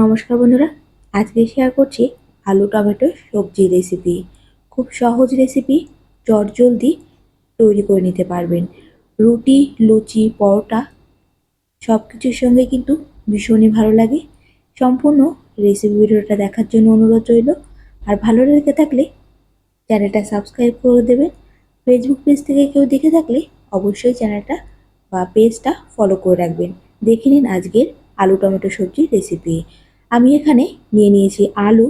নমস্কার বন্ধুরা, আজকে শেয়ার করছি আলু, টমেটো, সবজি রেসিপি খুব সহজ রেসিপি চটজলদি তৈরি করে নিতে পারবেন। রুটি, লুচি, পরোটা সব কিছুর সঙ্গে কিন্তু ভীষণই ভালো লাগে। সম্পূর্ণ রেসিপি ভিডিওটা দেখার জন্য অনুরোধ রইল। আর ভালো লেগে থাকলে চ্যানেলটা সাবস্ক্রাইব করে দেবেন। ফেসবুক পেজ থেকে কেউ দেখে থাকলে অবশ্যই চ্যানেলটা বা পেজটা ফলো করে রাখবেন। দেখে নিন আজকের আলু টমেটো সবজির রেসিপি আমি এখানে নিয়ে নিয়েছি আলু।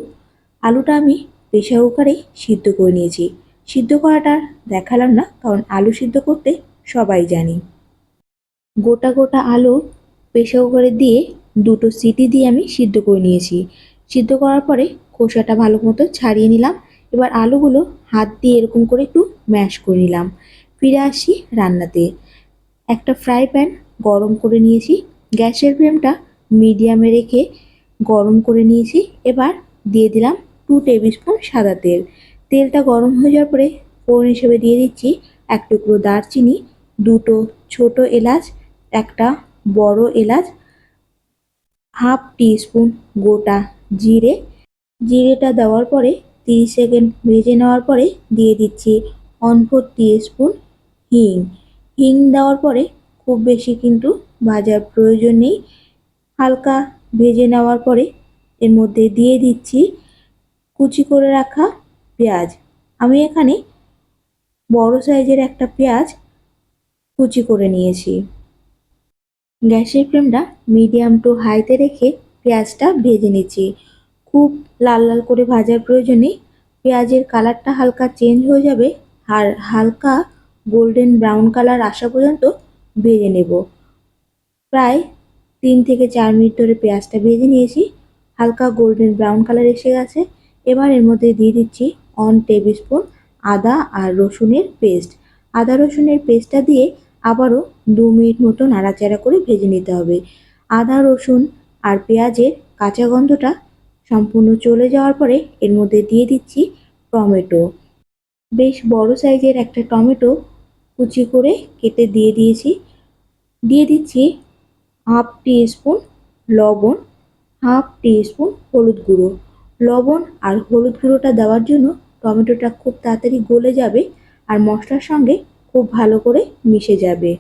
আলুটা আমি প্রেশার কুকারে সিদ্ধ করে নিয়েছি। সিদ্ধ করাটা দেখালাম না, কারণ আলু সিদ্ধ করতে সবাই জানি। গোটা গোটা আলু প্রেশার কুকারে দিয়ে দুটো সিটি দিয়ে আমি সিদ্ধ করে নিয়েছি। সিদ্ধ করার পরে খোসাটা ভালো মতো ছাড়িয়ে নিলাম। এবার আলুগুলো হাত দিয়ে এরকম করে একটু ম্যাশ করে নিলাম। ফিরে আসি রান্নাতে। একটা ফ্রাই প্যান গরম করে নিয়েছি। গ্যাসের ফ্লেমটা মিডিয়ামে রেখে গরম করে নিয়েছি। এবার দিয়ে দিলাম টু টেবিল স্পুন সাদা তেল। তেলটা গরম হয়ে যাওয়ার পরে ফোড়ন হিসেবে দিয়ে দিচ্ছি এক টুকরো দারচিনি, দুটো ছোট এলাচ, একটা বড় এলাচ, হাফ স্পুন গোটা জিরে। জিরেটা দেওয়ার পরে তিরিশ সেকেন্ড ভেজে নেওয়ার পরে দিয়ে দিচ্ছি ওয়ান ফোর স্পুন হিং। হিং দেওয়ার পরে খুব বেশি কিন্তু ভাজার প্রয়োজন নেই হালকা ভেজে নেওয়ার পরে এর মধ্যে দিয়ে দিচ্ছি কুচি করে রাখা পেঁয়াজ। আমি এখানে বড় সাইজের একটা পেঁয়াজ কুচি করে নিয়েছি। গ্যাসের ফ্লেমটা মিডিয়াম টু হাইতে রেখে পেঁয়াজটা ভেজে নিচ্ছি। খুব লাল লাল করে ভাজার প্রয়োজনে পেঁয়াজের কালারটা হালকা চেঞ্জ হয়ে যাবে আর হালকা গোল্ডেন ব্রাউন কালার আসা পর্যন্ত ভেজে নেব। প্রায় তিন থেকে চার মিনিট ধরে পেঁয়াজটা ভেজে নিয়েছি। হালকা গোল্ডেন ব্রাউন কালার এসে গেছে। এবার এর মধ্যে দিয়ে দিচ্ছি অন টেবিল স্পুন আদা আর রসুনের পেস্ট আদা রসুনের পেস্টটা দিয়ে আবারও দু মিনিট মতো নাড়াচাড়া করে ভেজে নিতে হবে। আদা, রসুন আর পেঁয়াজের কাঁচা গন্ধটা সম্পূর্ণ চলে যাওয়ার পরে এর মধ্যে দিয়ে দিচ্ছি টমেটো। বেশ বড় সাইজের একটা টমেটো কুচি করে কেটে দিয়ে দিয়েছি। দিয়ে দিচ্ছি হাফ টি স্পুন লবণ, হাফ টি স্পুন হলুদ গুঁড়ো। লবণ আর হলুদ গুঁড়োটা দেওয়ার জন্য টমেটোটা খুব তাড়াতাড়ি গলে যাবে আর মশলার সঙ্গে খুব ভালো করে মিশে যাবে।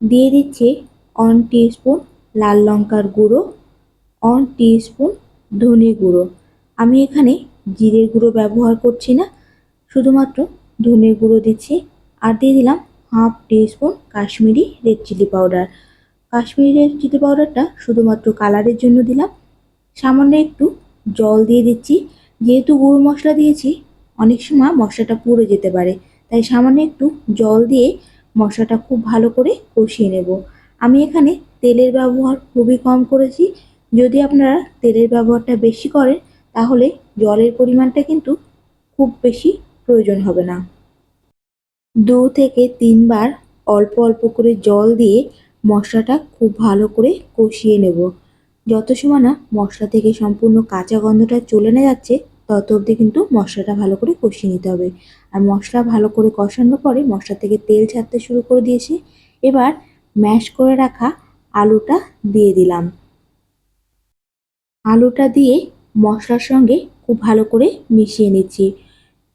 দিয়ে দিচ্ছি অন টি স্পুন লাল লঙ্কার গুঁড়ো অন স্পুন ধনে গুঁড়ো। আমি এখানে জিরের গুঁড়ো ব্যবহার করছি না, শুধুমাত্র ধনে গুঁড়ো দিচ্ছি। আর দিয়ে দিলাম half teaspoon Kashmiri red chilli powder. Kashmiri red chilli পাউডারটা শুধুমাত্র কালারের জন্য দিলাম। সামান্য একটু জল দিয়ে দিচ্ছি। যেহেতু গুঁড়ো মশলা দিয়েছি, অনেক সময় মশলাটা পুড়ে যেতে পারে। তাই সামান্য একটু জল দিয়ে মশলাটা খুব ভালো করে কষিয়ে নেব। আমি এখানে তেলের ব্যবহার খুবই কম করেছি। যদি আপনারা তেলের ব্যবহারটা বেশি করেন, তাহলে জলের পরিমাণটা কিন্তু খুব বেশি প্রয়োজন হবে না। দু থেকে তিনবার অল্প অল্প করে জল দিয়ে মশলাটা খুব ভালো করে কষিয়ে নেব। যত সময় না মশলা থেকে সম্পূর্ণ কাঁচা গন্ধটা চলে না যাচ্ছে, তত অবধি কিন্তু মশলাটা ভালো করে কষিয়ে নিতে হবে। আর মশলা ভালো করে কষানোর পরে মশলা থেকে তেল ছাড়তে শুরু করে দিয়েছি। এবার ম্যাশ করে রাখা আলুটা দিয়ে দিলাম। আলুটা দিয়ে মশলার সঙ্গে খুব ভালো করে মিশিয়ে নিচ্ছি।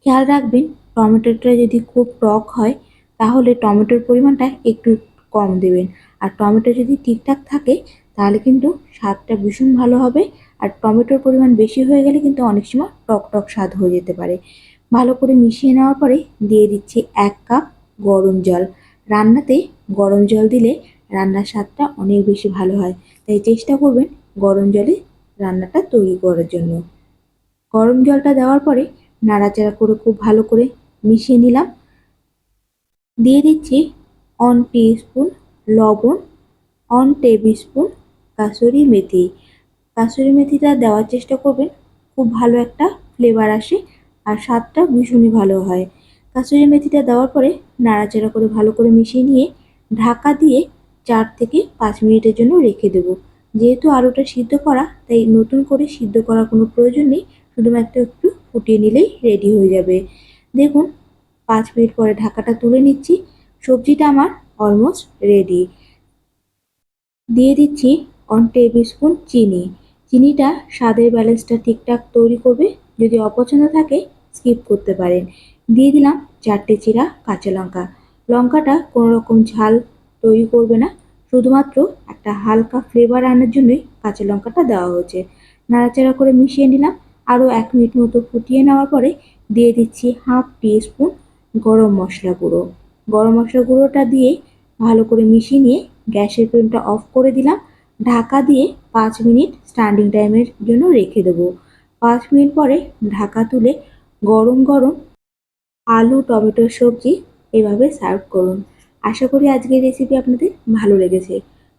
খেয়াল রাখবেন, টমেটোটা যদি খুব টক হয়, তাহলে টমেটোর পরিমাণটা একটু কম দেবেন। আর টমেটো যদি ঠিকঠাক থাকে, তাহলে কিন্তু স্বাদটা ভীষণ ভালো হবে। আর টমেটোর পরিমাণ বেশি হয়ে গেলে কিন্তু অনেক সময় টক টক স্বাদ হয়ে যেতে পারে। ভালো করে মিশিয়ে নেওয়ার পরে দিয়ে দিচ্ছি এক কাপ গরম জল। রান্নাতে গরম জল দিলে রান্নার স্বাদটা অনেক বেশি ভালো হয়। তাই চেষ্টা করবেন গরম জলে রান্নাটা তৈরি করার জন্য। গরম জলটা দেওয়ার পরে নাড়াচাড়া করে খুব ভালো করে মিশিয়ে নিলাম। দিয়ে দিচ্ছি অন স্পুন লবণ one tablespoon kasuri methi. Kasuri মেথিটা দেওয়ার চেষ্টা করবেন, খুব ভালো একটা ফ্লেভার আসে আর স্বাদটা ভীষণই ভালো হয়। কাসুরি মেথিটা দেওয়ার পরে নাড়াচাড়া করে ভালো করে মিশিয়ে নিয়ে ঢাকা দিয়ে চার থেকে পাঁচ মিনিটের জন্য রেখে দেবো। যেহেতু আলুটা সিদ্ধ করা, তাই নতুন করে সিদ্ধ করার কোনো প্রয়োজন নেই, শুধুমাত্র একটু ফুটিয়ে নিলেই রেডি হয়ে যাবে। দেখুন, পাঁচ মিনিট পরে ঢাকাটা তুলে নিচ্ছি। সবজিটা আমার অলমোস্ট রেডি দিয়ে দিচ্ছি ওয়ান টেবিল স্পুন চিনি। চিনিটা স্বাদের ব্যালেন্সটা ঠিকঠাক তৈরি করবে, যদি অপছন্দ থাকে স্কিপ করতে পারেন। দিয়ে দিলাম চারটে চিরা কাঁচা লঙ্কা। লঙ্কাটা কোনো রকম ঝাল তৈরি করবে না, শুধুমাত্র একটা হালকা ফ্লেভার আনার জন্যই কাঁচা লঙ্কাটা দেওয়া হয়েছে। নাড়াচাড়া করে মিশিয়ে নিলাম। আরও এক মিনিট মতো ফুটিয়ে নেওয়ার পরে দিয়ে দিচ্ছি হাফ টি স্পুন গরম মশলা গুঁড়ো। গরম মশলা গুঁড়োটা দিয়ে ভালো করে মিশিয়ে নিয়ে গ্যাসের ফ্লেমটা অফ করে দিলাম। ঢাকা দিয়ে পাঁচ মিনিট স্ট্যান্ডিং টাইমের জন্য রেখে দেবো। পাঁচ মিনিট পরে ঢাকা তুলে গরম গরম আলু টমেটোর সবজি এভাবে সার্ভ করুন। আশা করি আজকের রেসিপি আপনাদের ভালো লেগেছে।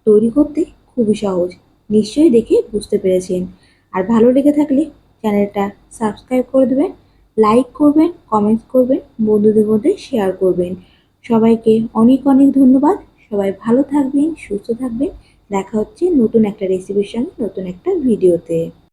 তৈরি করতে খুবই সহজ। নিশ্চয়ই দেখে বুঝতে পেরেছেন। আর ভালো লেগে থাকলে চ্যানেলটা সাবস্ক্রাইব করে দেবেন লাইক করবেন কমেন্টস করবেন, বন্ধুদের মধ্যে শেয়ার করবেন। সবাইকে অনেক অনেক ধন্যবাদ। সবাই ভালো থাকবেন, সুস্থ থাকবেন। দেখা হচ্ছে নতুন একটা রেসিপির সঙ্গে, নতুন একটা ভিডিওতে